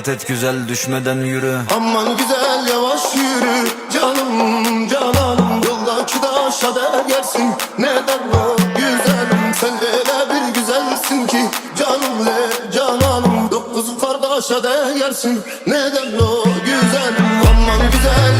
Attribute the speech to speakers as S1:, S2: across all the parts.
S1: Dikkat et güzel düşmeden yürü.
S2: Aman güzel yavaş yürü. Canım cananım Yoldaki taşa değersin neden o güzelim Sen öyle bir güzelsin ki. Canım le cananım Dokuz kardeşe değersin neden o güzelim Aman güzel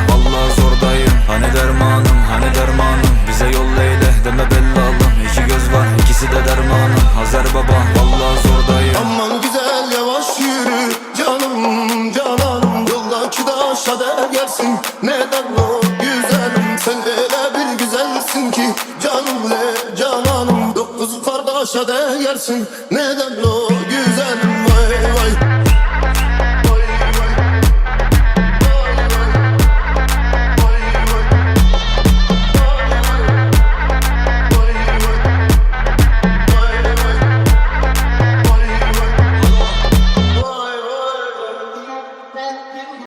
S1: Hazer baba vallahi zordayım.
S2: Aman güzel yavaş yürü. Canım cananım Yoldaki taşa değersin neden o güzelim Sen öyle bir güzelsin ki. Canım le cananım Dokuz kardeşe değersin neden o